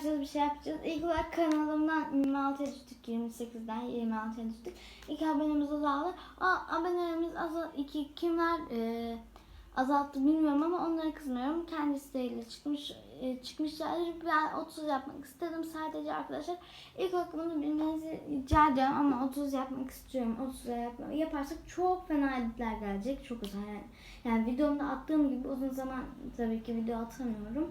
yapacağız, bir şey yapacağız. İlk olarak kanalımdan 26'ya düştük, 28'den 26'ya düştük. İlk abonemiz azaldı. Aa, abonelerimiz azal, iki, kimler e, azalttı bilmiyorum ama onlara kızmıyorum. Kendi isteğiyle çıkmış, e, çıkmışlardır. Ben 30 yapmak istedim sadece arkadaşlar. İlk olarak bunu bilmenizi rica ediyorum ama 30 yapmak istiyorum. 30 yapmak, yaparsak çok fena editler gelecek. Çok uzun yani. Yani videomda attığım gibi uzun zaman tabii ki video atamıyorum.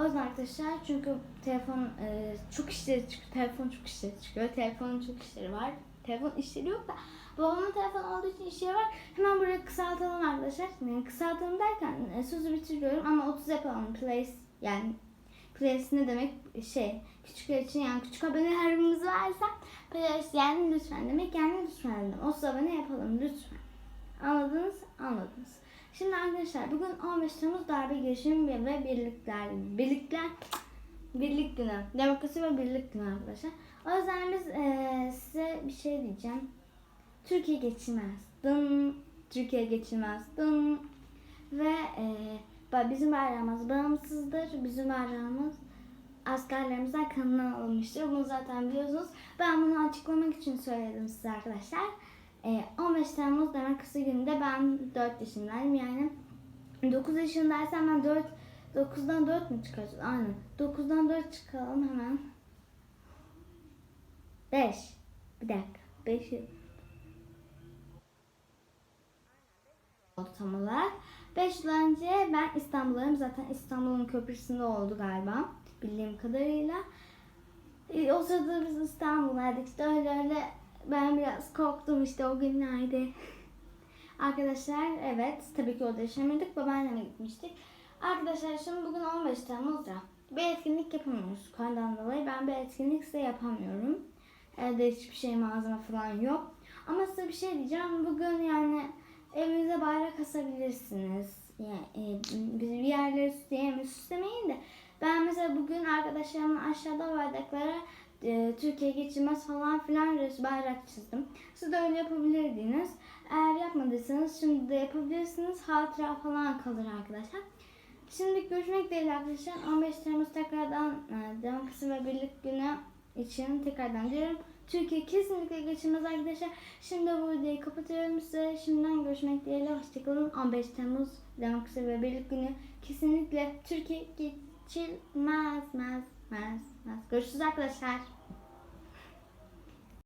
O yüzden arkadaşlar çünkü telefon e, çok işleri çıkıyor. Telefon çok işleri çıkıyor. Telefonun çok işleri var. Telefon işleri yok da babamın telefon olduğu için işleri var. Hemen buraya kısaltalım arkadaşlar. Yani kısaltalım derken e, sözü bitiriyorum ama 30 yapalım. Place yani place ne demek şey küçükler için yani küçük abonelerimiz varsa place yani lütfen demek yani lütfen dedim. 30 abone yapalım lütfen. Anladınız? Anladınız. Şimdi arkadaşlar bugün 15 Temmuz darbe girişimi ve birlikler, birlikler, birlik günü. Demokrasi ve birlik günü arkadaşlar. O yüzden biz eee, size bir şey diyeceğim. Türkiye geçilmez. Dın. Türkiye geçilmez. Dın. Ve ba- bizim bayrağımız bağımsızdır. Bizim bayrağımız askerlerimizden kanından alınmıştır. Bunu zaten biliyorsunuz. Ben bunu açıklamak için söyledim size arkadaşlar. Ee, 15 Temmuz demokrasi gününde ben 4 yaşındayım. Yani 9 yaşındaysam ben 4 9'dan 4 mü çıkacağız? Aynen. 9'dan 4 çıkalım hemen. 5. Bir dakika. 5 yıl. oldu tam olarak. 5 yıl önce ben İstanbul'dayım. Zaten İstanbul'un köprüsünde oldu galiba. Bildiğim kadarıyla. E, o sırada biz İstanbul'daydık. İşte öyle öyle ben biraz korktum işte o günlerde. Arkadaşlar evet tabii ki orada yaşamadık. Babaanneme gitmiştik. Arkadaşlar şimdi bugün 15 Temmuz ya. Bir etkinlik yapamıyoruz. Kandan dolayı ben bir etkinlik size yapamıyorum. Evde hiçbir şey malzeme falan yok. Ama size bir şey diyeceğim. Bugün yani evinize bayrak asabilirsiniz. Yani e, bir yerleri süsleyelim, süslemeyin de. Ben mesela bugün arkadaşlarımla aşağıda bardaklara e, Türkiye geçilmez falan filan bayrak çizdim. Siz de öyle yapabilirdiniz. Eğer yapmadıysanız şimdi de yapabilirsiniz. Hatıra falan kalır arkadaşlar. Şimdi görüşmek dileğiyle arkadaşlar. 15 Temmuz tekrardan e, Demokrasi ve Birlik Günü için tekrardan diyorum. Türkiye kesinlikle geçilmez arkadaşlar. Şimdi bu videoyu kapatıyorum size. Şimdiden görüşmek dileğiyle. Hoşçakalın. 15 Temmuz Demokrasi ve Birlik Günü kesinlikle Türkiye geçilmez. Mez, mez, mez. Görüşürüz arkadaşlar.